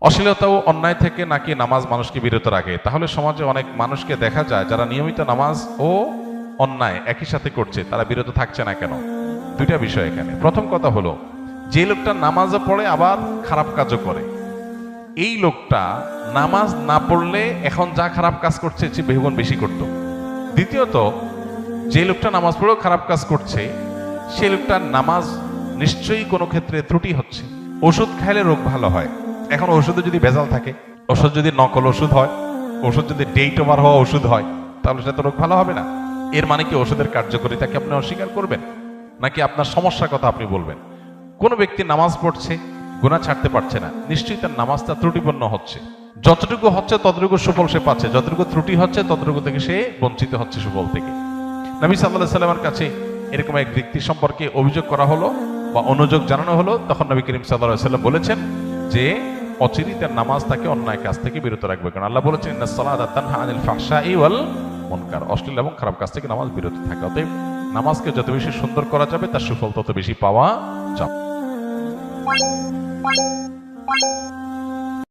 অশ্লীলতা ও অন্যায় থেকে নাকি নামাজ মানুষকে বিরত রাখে? তাহলে সমাজে অনেক মানুষকে দেখা যায় যারা নিয়মিত নামাজ ও অন্যায় একই সাথে করছে। তারা বিরত থাকছে না কেন? দুইটা বিষয় এখানে। প্রথম কথা হলো, যে লোকটা নামাজও পড়ে, আবার খারাপ কাজও করে। এই লোকটা নামাজ না পড়লে এখন যা খারাপ কাজ করছে, সে বহুগুণ বেশি করত। দ্বিতীয়ত, যে লোকটা নামাজ পড়েও খারাপ কাজ করছে, সে লোকটার নামাজ নিশ্চয়ই কোনো ক্ষেত্রে ত্রুটি হচ্ছে। ওষুধ খাইলে রোগ ভালো হয়। এখন ওষুধে যদি ভেজাল থাকে, ওষুধ যদি নকল ওষুধ হয়, ওষুধ যদি ডেট ওভার হওয়া ওষুধ হয়, তাহলে সে তো রোগ ভালো হবে না। এর মানে কি ওষুধের কার্যকারিতাকে আপনি অস্বীকার করবেন? নাকি আপনার সমস্যার কথা আপনি বলবেন? কোন ব্যক্তি নামাজ পড়ছে গুণা ছাড়তে পারছে না, নিশ্চয়ই তার নামাজটা ত্রুটিপূর্ণ হচ্ছে। যতটুকু হচ্ছে ততটুকু সুফল সে পাচ্ছে, যতটুকু ত্রুটি হচ্ছে ততটুকু থেকে সে বঞ্চিত হচ্ছে সুফল থেকে। নবী সাল্লাহ সাল্লামের কাছে এরকম এক ব্যক্তি সম্পর্কে অভিযোগ করা হলো বা অনুযোগ জানানো হলো। তখন নবী করিম সাল্লাহ সাল্লাম বলেছেন যে অচিরি তার নামাজ তাকে অন্যায় কাজ থেকে বিরত রাখবে। কারণ আল্লাহ বলেছেন আনিল ফাহশাই ওয়াল মুনকার। অশ্লীল এবং খারাপ কাজ থেকে নামাজ বিরত থাকে। অতএব নামাজকে যত বেশি সুন্দর করা যাবে, তার সুফল তত বেশি পাওয়া যাবে।